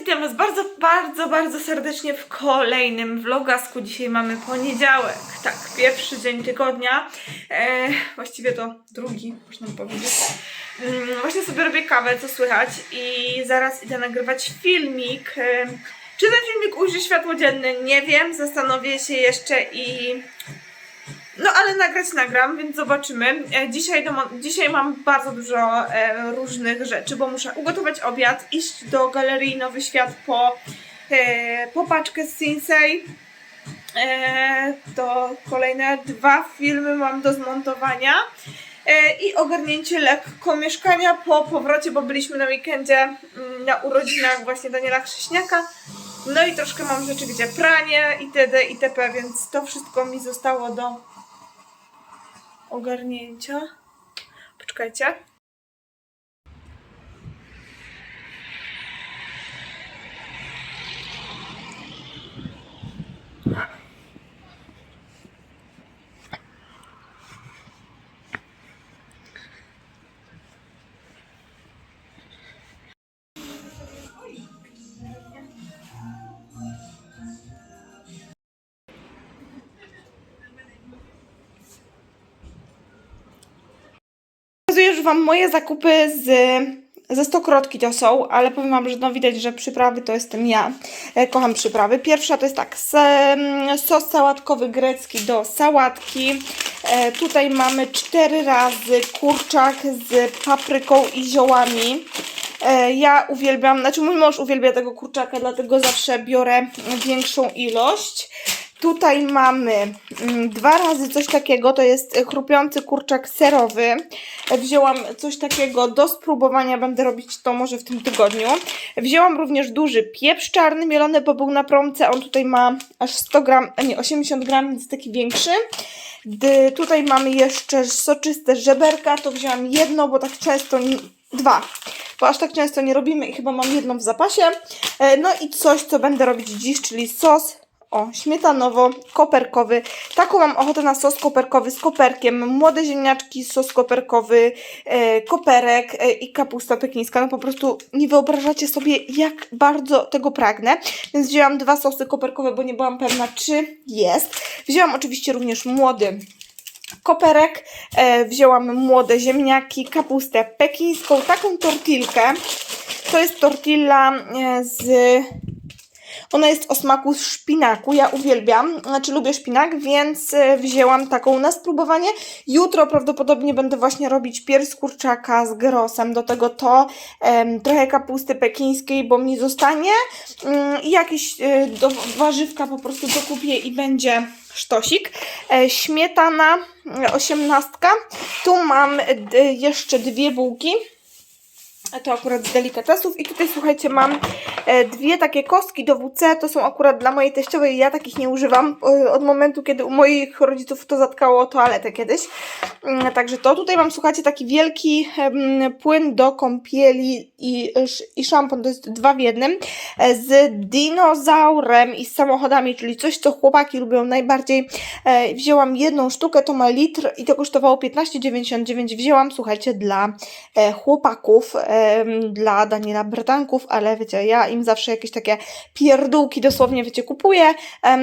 witam Was bardzo, bardzo, bardzo serdecznie w kolejnym vlogasku. Dzisiaj mamy poniedziałek, tak, pierwszy dzień tygodnia, e, właściwie to drugi, można powiedzieć. Mm, właśnie sobie robię kawę, co słychać i zaraz idę nagrywać filmik. E, czy ten filmik ujrzy światło dzienne? Nie wiem, zastanowię się jeszcze i no ale nagrać nagram, więc zobaczymy. E, Dzisiaj, do, dzisiaj mam bardzo dużo e, różnych rzeczy, bo muszę ugotować obiad, iść do Galerii Nowy Świat po, e, po paczkę z Sinsei. E, to kolejne dwa filmy mam do zmontowania. E, I ogarnięcie lekko mieszkania po powrocie, bo byliśmy na weekendzie mm, na urodzinach właśnie Daniela Krzyśniaka. No i troszkę mam rzeczy, gdzie pranie itd. itp., więc to wszystko mi zostało do ogarnięcia. Poczekajcie. Pokazuję już Wam moje zakupy z, ze stokrotki to są, ale powiem Wam, że no widać, że przyprawy to jestem ja. E, kocham przyprawy. Pierwsza to jest tak, mm, sos sałatkowy grecki do sałatki. E, tutaj mamy cztery razy kurczak z papryką i ziołami. E, ja uwielbiam, znaczy mój mąż uwielbia tego kurczaka, dlatego zawsze biorę większą ilość. Tutaj mamy mm, dwa razy coś takiego, to jest chrupiący kurczak serowy. Wzięłam coś takiego do spróbowania, będę robić to może w tym tygodniu. Wzięłam również duży pieprz czarny mielony, bo był na promce, on tutaj ma aż 100 gram, a nie 80 gram, więc taki większy. D- tutaj mamy jeszcze soczyste żeberka, to wzięłam jedno, bo tak często, dwa, bo aż tak często nie robimy i chyba mam jedną w zapasie. E, No i coś, co będę robić dziś, czyli sos o, śmietanowo-koperkowy. Taką mam ochotę na sos koperkowy z koperkiem. Młode ziemniaczki, sos koperkowy, e, koperek e, i kapusta pekińska. No po prostu nie wyobrażacie sobie, jak bardzo tego pragnę. Więc wzięłam dwa sosy koperkowe, bo nie byłam pewna, czy jest. Wzięłam oczywiście również młody koperek, e, wzięłam młode ziemniaki, kapustę pekińską, taką tortilkę. To jest tortilla e, z ona jest o smaku szpinaku. Ja uwielbiam, znaczy lubię szpinak, więc e, wzięłam taką na spróbowanie. Jutro prawdopodobnie będę właśnie robić pierś kurczaka z grosem. Do tego to em, trochę kapusty pekińskiej, bo mi zostanie. I jakieś e, do, warzywka po prostu dokupię i będzie sztosik. E, śmietana, e, osiemnastka. Tu mam jeszcze dwie bułki. To akurat z delikatesów. I tutaj słuchajcie, mam e, dwie takie kostki do WC. To są akurat dla mojej teściowej. Ja takich nie używam e, od momentu, kiedy u moich rodziców to zatkało toaletę kiedyś. Mm, Także to. Tutaj mam, słuchajcie, taki wielki płyn do kąpieli i, i szampon. To jest dwa w jednym. e, Z dinozaurem i z samochodami, czyli coś, co chłopaki lubią najbardziej. Wzięłam jedną sztukę, to ma litr i to kosztowało 15,99. Wzięłam, słuchajcie, dla chłopaków, dla Daniela Bratanków, ale wiecie, ja im zawsze jakieś takie pierdółki dosłownie, wiecie, kupuję,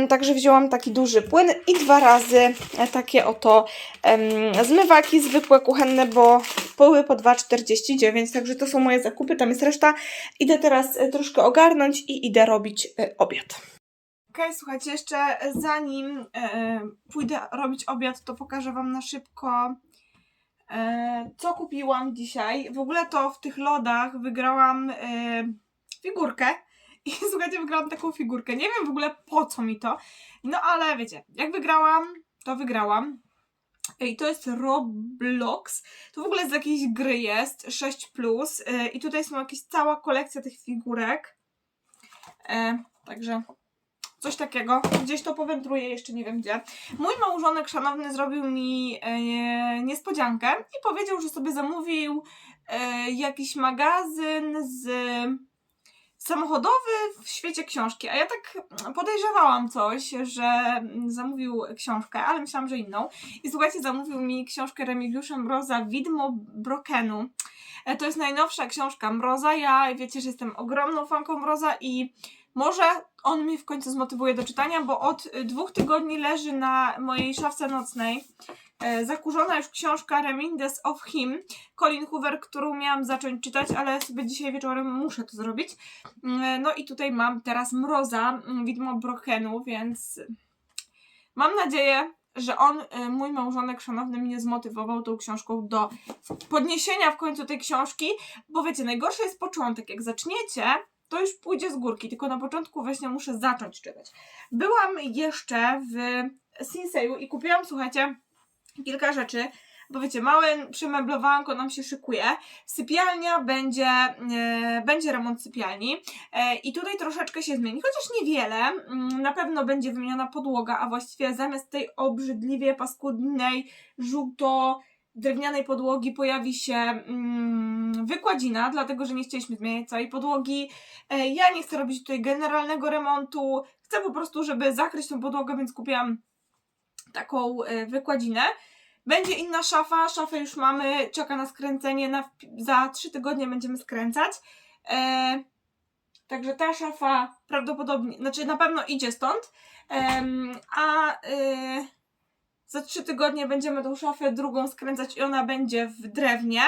także wzięłam taki duży płyn i dwa razy e, takie oto em, zmywaki zwykłe, kuchenne, bo były po 2,49, także to są moje zakupy, tam jest reszta. Idę teraz e, troszkę ogarnąć i idę robić e, obiad. Okej, słuchajcie, jeszcze zanim pójdę robić obiad, to pokażę Wam na szybko, co kupiłam dzisiaj. W ogóle to w tych lodach wygrałam e, figurkę. I słuchajcie, wygrałam taką figurkę. Nie wiem w ogóle po co mi to. No ale wiecie, jak wygrałam, to wygrałam. I to jest Roblox. To w ogóle z jakiejś gry jest, 6. e, I tutaj są jakieś cała kolekcja tych figurek. E, także coś takiego. Gdzieś to powędruje, jeszcze nie wiem gdzie. Mój małżonek szanowny zrobił mi e, niespodziankę i powiedział, że sobie zamówił e, jakiś magazyn z samochodowy w świecie książki, a ja tak podejrzewałam coś, że zamówił książkę, ale myślałam, że inną. I słuchajcie, zamówił mi książkę Remigiusza Mroza Widmo Brokenu. E, To jest najnowsza książka Mroza. Ja wiecie, że jestem ogromną fanką Mroza i może on mnie w końcu zmotywuje do czytania, bo od y, dwóch tygodni leży na mojej szafce nocnej e, zakurzona już książka Reminders of Him Colin Hoover, którą miałam zacząć czytać, ale sobie dzisiaj wieczorem muszę to zrobić. Mm, No i tutaj mam teraz Mroza, mm, widmo Brokenu, więc mam nadzieję, że on, y, mój małżonek szanowny, mnie zmotywował tą książką do podniesienia w końcu tej książki, bo wiecie, najgorszy jest początek. Jak zaczniecie, to już pójdzie z górki, tylko na początku właśnie muszę zacząć czytać. Byłam jeszcze w Sinseju i kupiłam, słuchajcie, kilka rzeczy, bo wiecie, małe przemeblowanko nam się szykuje. Sypialnia będzie, e, będzie remont sypialni e, i tutaj troszeczkę się zmieni, chociaż niewiele. Mm, Na pewno będzie wymieniona podłoga, a właściwie zamiast tej obrzydliwie paskudnej, żółto drewnianej podłogi pojawi się mm, wykładzina, dlatego że nie chcieliśmy zmieniać całej podłogi. E, ja nie chcę robić tutaj generalnego remontu, chcę po prostu, żeby zakryć tą podłogę, więc kupiłam taką e, wykładzinę. Będzie inna szafa, szafę już mamy, czeka na skręcenie, na, za trzy tygodnie będziemy skręcać. E, także ta szafa prawdopodobnie, znaczy na pewno idzie stąd, a e, za trzy tygodnie będziemy tą szafę drugą skręcać i ona będzie w drewnie.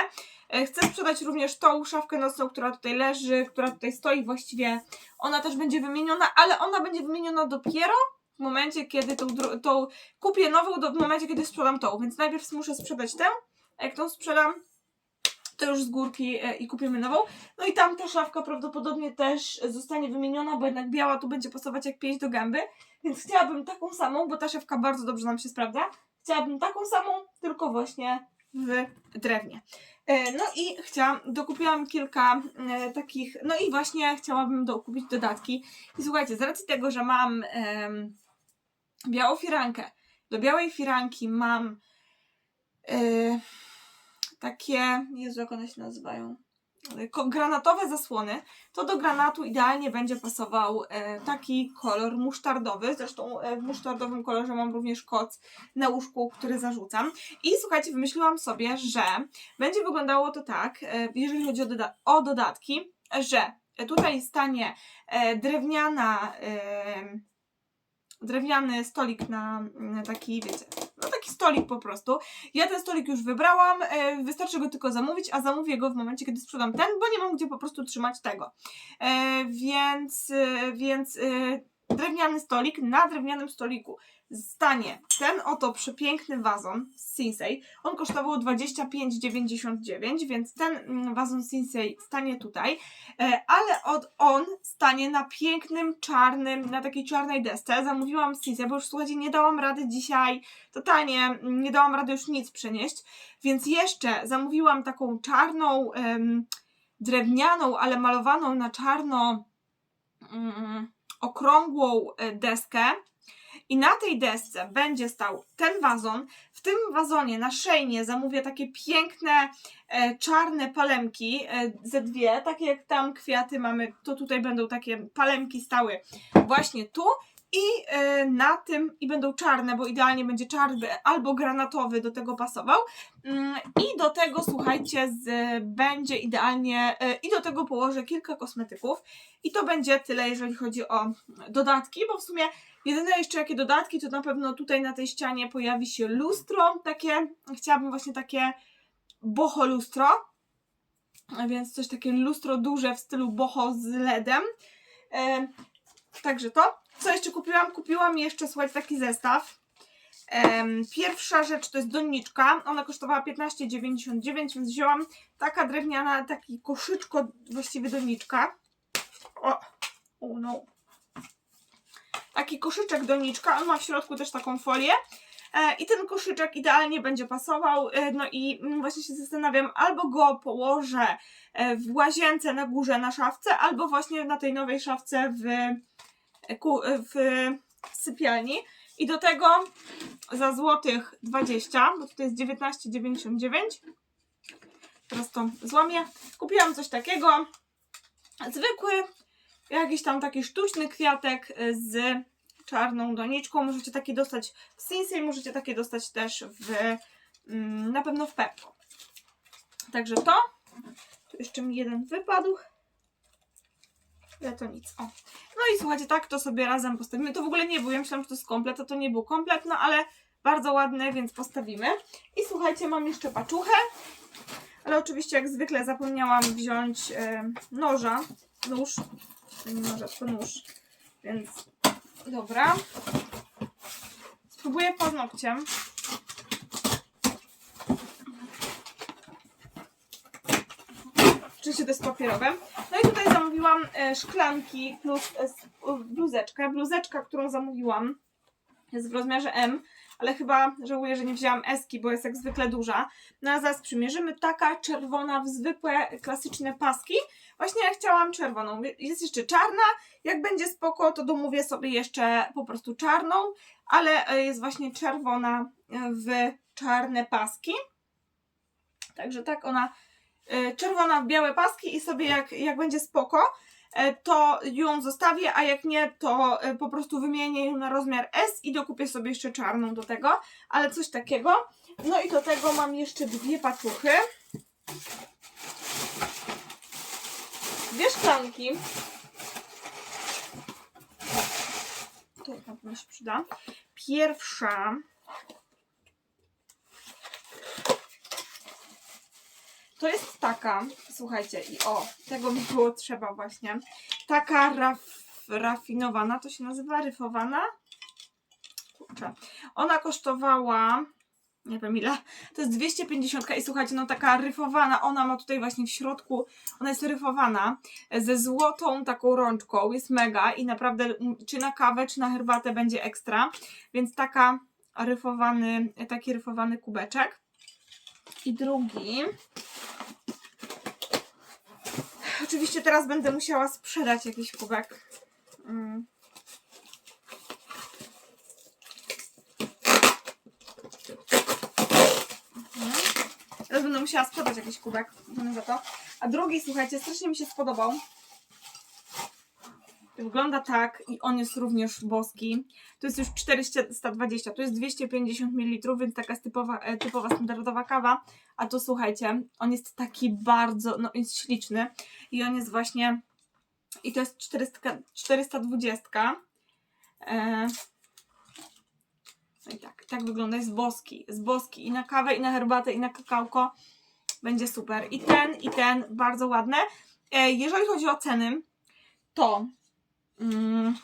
E, Chcę sprzedać również tą szafkę nocną, która tutaj leży, która tutaj stoi właściwie. Ona też będzie wymieniona, ale ona będzie wymieniona dopiero w momencie, kiedy tą, tą kupię nową, do, w momencie, kiedy sprzedam tą. Więc najpierw muszę sprzedać tę, a jak tą sprzedam, to już z górki e, i kupimy nową. No i tamta szafka prawdopodobnie też zostanie wymieniona, bo jednak biała tu będzie pasować jak pięść do gęby. Więc chciałabym taką samą, bo ta szafka bardzo dobrze nam się sprawdza. Chciałabym taką samą, tylko właśnie w drewnie. E, No i chciałam, dokupiłam kilka e, takich, no i właśnie chciałabym dokupić dodatki. I słuchajcie, z racji tego, że mam em, białą firankę, do białej firanki mam e, takie, Jezu, jak one się nazywają? E, Granatowe zasłony, to do granatu idealnie będzie pasował e, taki kolor musztardowy. Zresztą e, w musztardowym kolorze mam również koc na łóżku, który zarzucam. I słuchajcie, wymyśliłam sobie, że będzie wyglądało to tak, jeżeli chodzi o, doda- o dodatki, że tutaj stanie drewniana, drewniany stolik na taki, wiecie, no taki stolik po prostu. Ja ten stolik już wybrałam, e, wystarczy go tylko zamówić, a zamówię go w momencie, kiedy sprzedam ten, bo nie mam gdzie po prostu trzymać tego. E, więc, e, więc drewniany stolik, na drewnianym stoliku stanie ten oto przepiękny wazon z Sinsei. On kosztował 25,99, więc ten mm, wazon Sinsei stanie tutaj, e, ale od on stanie na pięknym, czarnym, na takiej czarnej desce. Zamówiłam Sinsei, bo już słuchajcie, nie dałam rady dzisiaj, totalnie mm, nie dałam rady już nic przenieść, więc jeszcze zamówiłam taką czarną, drewnianą, ale malowaną na czarno mm, okrągłą e, deskę. I na tej desce będzie stał ten wazon. W tym wazonie na szejnie zamówię takie piękne e, czarne palemki, e, ze dwie, takie jak tam kwiaty mamy, to tutaj będą takie palemki stały właśnie tu. I e, na tym, i będą czarne, bo idealnie będzie czarny albo granatowy do tego pasował. Mm, I do tego, słuchajcie, z, będzie idealnie, e, i do tego położę kilka kosmetyków. I to będzie tyle, jeżeli chodzi o dodatki, bo w sumie Jedyne jeszcze jakie dodatki, to na pewno tutaj na tej ścianie pojawi się lustro, takie, chciałabym właśnie takie boho lustro, więc coś takie lustro duże w stylu boho z LEDem. E, także to. Co jeszcze kupiłam? Kupiłam jeszcze, słuchajcie, taki zestaw. Pierwsza rzecz to jest doniczka. Ona kosztowała 15,99, więc wzięłam taka drewniana, taki koszyczko, właściwie doniczka. O, oh no taki koszyczek doniczka, on ma w środku też taką folię e, i ten koszyczek idealnie będzie pasował, e, no i mm, właśnie się zastanawiam, albo go położę e, w łazience na górze na szafce, albo właśnie na tej nowej szafce w, w sypialni i do tego za złotych 20, bo tutaj jest 19,99 teraz to złamię, kupiłam coś takiego zwykły jakiś tam taki sztuczny kwiatek y, z czarną doniczką. Możecie takie dostać w Sinsei, możecie takie dostać też w, mm, na pewno w Pepko. Także to. Tu jeszcze mi jeden wypadł. Ale to nic. O. No i słuchajcie, tak to sobie razem postawimy. To w ogóle nie był, ja myślałam, że to jest komplet, a to nie był komplet, no ale bardzo ładny, więc postawimy. I słuchajcie, mam jeszcze paczuchę. Ale oczywiście jak zwykle zapomniałam wziąć e, noża. Nóż. To nie noża, tylko nóż. Więc dobra. Spróbuję paznokciem. Oczywiście to jest papierowe. No i tutaj zamówiłam e, szklanki plus e, bluzeczkę. Bluzeczka, którą zamówiłam jest w rozmiarze M, ale chyba żałuję, że nie wzięłam Eski, bo jest jak zwykle duża. No a zaraz przymierzymy. Taka czerwona w zwykłe, klasyczne paski. Właśnie ja chciałam czerwoną. Jest jeszcze czarna. Jak będzie spoko, to domówię sobie jeszcze po prostu czarną, ale e, jest właśnie czerwona w czarne paski. Także tak ona czerwona w białe paski i sobie jak, jak będzie spoko, e, to ją zostawię, a jak nie, to e, po prostu wymienię ją na rozmiar S i dokupię sobie jeszcze czarną do tego, ale coś takiego. No i do tego mam jeszcze dwie paczuchy. Dwie szklanki. To pewno się przyda. Pierwsza To jest taka, słuchajcie, i o, tego mi było trzeba właśnie. Taka raf, rafinowana, to się nazywa ryfowana? Kurczę. Ona kosztowała, nie wiem ile, to jest 250 i słuchajcie, no taka ryfowana, ona ma tutaj właśnie w środku, ona jest ryfowana ze złotą taką rączką, jest mega i naprawdę mm, czy na kawę, czy na herbatę będzie ekstra, więc taka ryfowany, taki ryfowany kubeczek. I drugi, Oczywiście teraz będę musiała sprzedać jakiś kubek. Mm. Mhm. Teraz będę musiała sprzedać jakiś kubek za to. A drugi, słuchajcie, strasznie mi się spodobał. Wygląda tak i on jest również boski. To jest już 420, to jest 250 ml, więc taka typowa, e, typowa standardowa kawa. A tu słuchajcie, on jest taki bardzo, no jest śliczny i on jest właśnie, i to jest 400, 420. E, no i tak, tak wygląda, jest boski, jest boski i na kawę, i na herbatę, i na kakałko będzie super. I ten, i ten, bardzo ładne. E, jeżeli chodzi o ceny, to mm,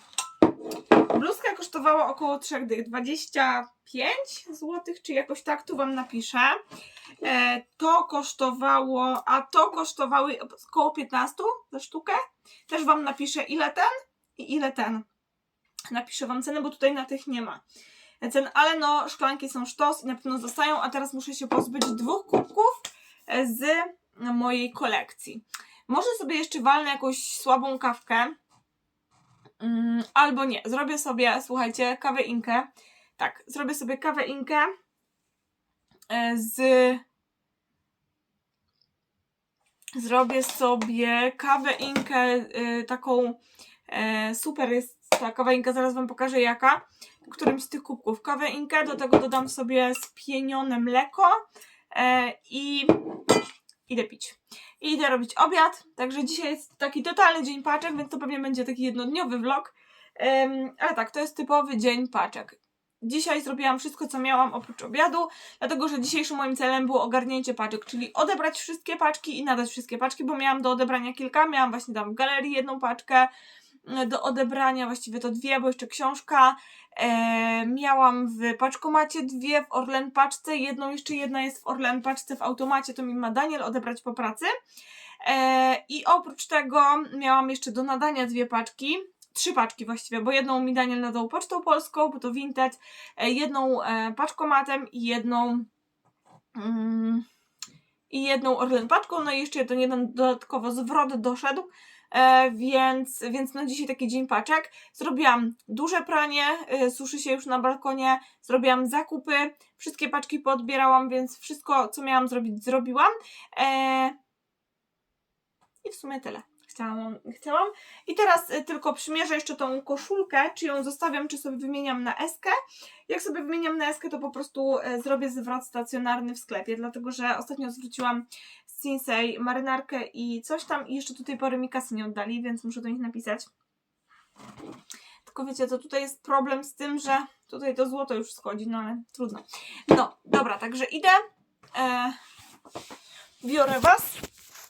bluzka kosztowała około 3 dych, 25 zł, czy jakoś tak, tu Wam napiszę. E, to kosztowało, a to kosztowały około 15 za sztukę. Też Wam napiszę ile ten i ile ten. Napiszę Wam cenę, bo tutaj na tych nie ma cen, ale no szklanki są sztos i na pewno zostają, a teraz muszę się pozbyć dwóch kubków z mojej kolekcji. Może sobie jeszcze walnę jakąś słabą kawkę, Mm, albo nie. Zrobię sobie, słuchajcie, kawę inkę. Tak, zrobię sobie kawę inkę e, z zrobię sobie kawę inkę y, taką e, super jest ta kawa inka, zaraz wam pokażę jaka którymś z tych kubków kawę inkę, do tego dodam sobie spienione mleko e, i idę pić. I idę robić obiad, także dzisiaj jest taki totalny dzień paczek, więc to pewnie będzie taki jednodniowy vlog, Em, ale tak, to jest typowy dzień paczek. Dzisiaj zrobiłam wszystko, co miałam oprócz obiadu, dlatego że dzisiejszym moim celem było ogarnięcie paczek, czyli odebrać wszystkie paczki i nadać wszystkie paczki, bo miałam do odebrania kilka, miałam właśnie tam w galerii jedną paczkę, do odebrania właściwie to dwie, bo jeszcze książka, e, miałam w paczkomacie dwie, w Orlen paczce, jedną jeszcze jedna jest w Orlen paczce w automacie, to mi ma Daniel odebrać po pracy. E, I oprócz tego miałam jeszcze do nadania dwie paczki, trzy paczki właściwie, bo jedną mi Daniel nadał pocztą polską, bo to Vinted, e, jedną e, paczkomatem i jedną mm, i jedną Orlen paczką, no i jeszcze jeden, jeden dodatkowo zwrot doszedł, e, więc, więc no dzisiaj taki dzień paczek. Zrobiłam duże pranie, e, suszy się już na balkonie, zrobiłam zakupy, wszystkie paczki podbierałam, więc wszystko co miałam zrobić zrobiłam. E, I w sumie tyle. Chciałam. chciałam. I teraz y, tylko przymierzę jeszcze tą koszulkę, czy ją zostawiam, czy sobie wymieniam na eskę. Jak sobie wymieniam na eskę, to po prostu y, zrobię zwrot stacjonarny w sklepie, dlatego że ostatnio zwróciłam z Sinsei marynarkę i coś tam i jeszcze do tej pory mi kasy nie oddali, więc muszę do nich napisać. Tylko wiecie, to tutaj jest problem z tym, że tutaj to złoto już schodzi, no ale trudno. No, dobra, także idę. E, biorę was.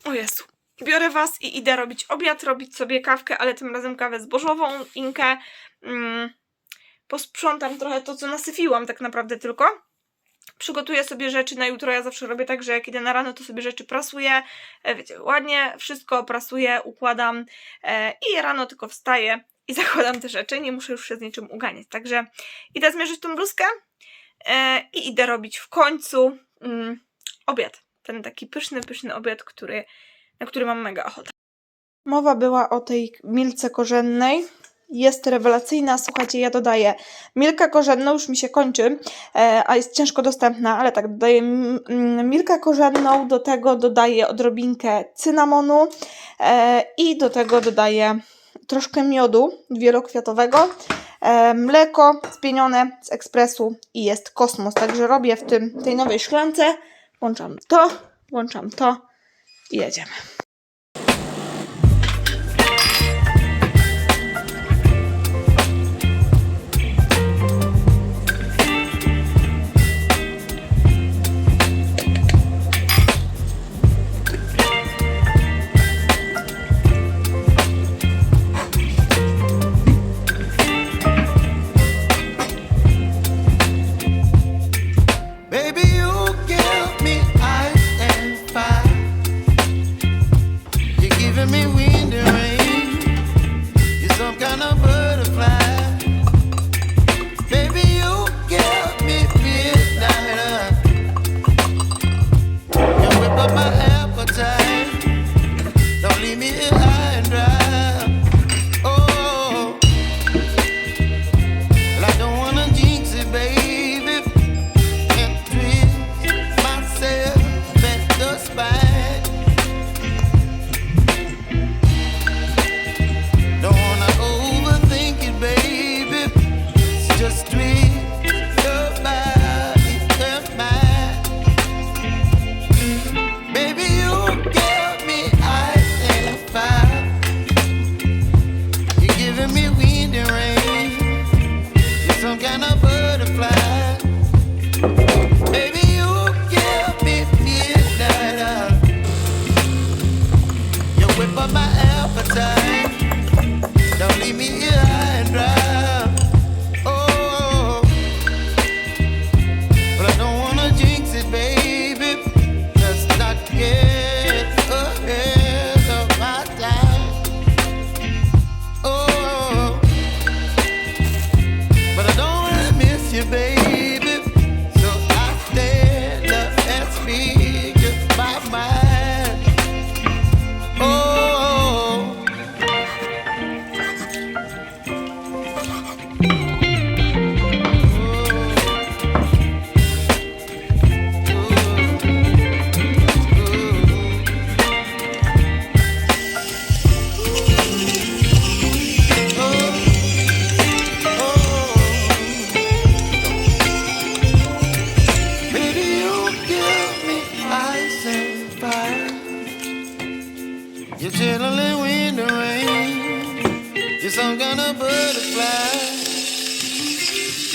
O Jezu. Biorę was i idę robić obiad, robić sobie kawkę, ale tym razem kawę zbożową, inkę. Mm, posprzątam trochę to, co nasyfiłam tak naprawdę tylko. Przygotuję sobie rzeczy na jutro. Ja zawsze robię tak, że jak idę na rano, to sobie rzeczy prasuję. E, wiecie, ładnie wszystko prasuję, układam e, i rano tylko wstaję i zakładam te rzeczy. Nie muszę już się z niczym uganiać. Także idę zmierzyć tą bluzkę e, i idę robić w końcu mm, obiad. Ten taki pyszny, pyszny obiad, który, na który mam mega ochotę. Mowa była o tej milce korzennej. Jest rewelacyjna. Słuchajcie, ja dodaję milkę korzenną, już mi się kończy, e, a jest ciężko dostępna, ale tak, dodaję milkę korzenną, do tego dodaję odrobinkę cynamonu e, i do tego dodaję troszkę miodu wielokwiatowego, e, mleko spienione z ekspresu i jest kosmos. Także robię w tym, tej nowej szklance, włączam to, włączam to jedziemy. Some kind of butterfly.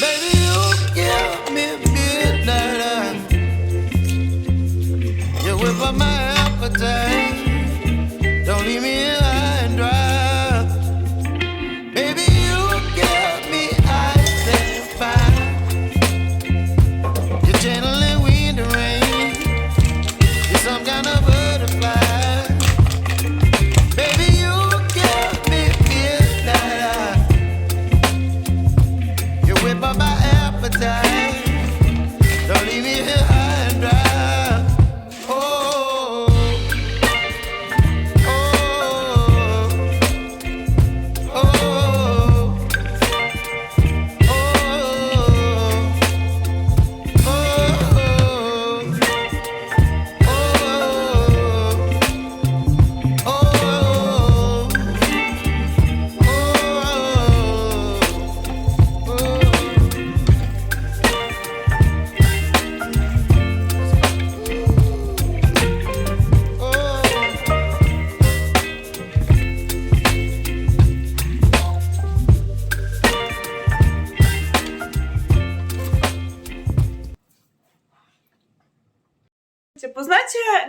Baby, you give me midnight. You whip up my appetite. Don't leave me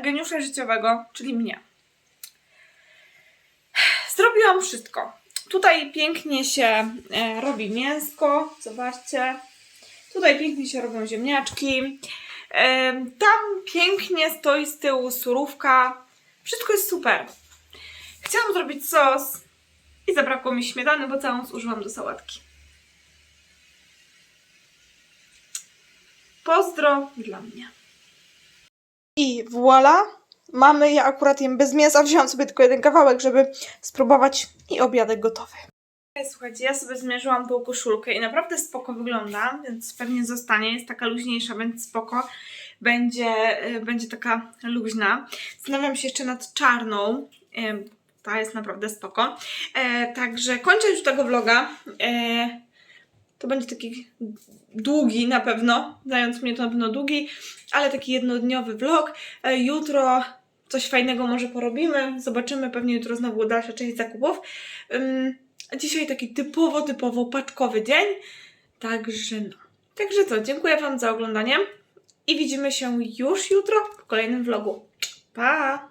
geniusza życiowego, czyli mnie. Zrobiłam wszystko. Tutaj pięknie się e, robi mięsko, zobaczcie. Tutaj pięknie się robią ziemniaczki. E, tam pięknie stoi z tyłu surówka. Wszystko jest super. Chciałam zrobić sos i zabrakło mi śmietany, bo całą zużyłam do sałatki. Pozdro dla mnie. I voilà. Mamy, ja akurat jem bez mięsa, wziąłam sobie tylko jeden kawałek, żeby spróbować i obiadek gotowy. Słuchajcie, ja sobie zmierzyłam tą koszulkę i naprawdę spoko wygląda, więc pewnie zostanie. Jest taka luźniejsza, więc spoko. Będzie, y, będzie taka luźna. Zastanawiam się jeszcze nad czarną. Ta jest naprawdę spoko. E, także kończę już tego vloga. E, to będzie taki długi na pewno, zając mnie to na pewno długi, ale taki jednodniowy vlog. E, Jutro coś fajnego może porobimy, zobaczymy, pewnie jutro znowu dalsza część zakupów. Dzisiaj taki typowo, typowo paczkowy dzień, także no. Także co, dziękuję Wam za oglądanie i widzimy się już jutro w kolejnym vlogu. Pa!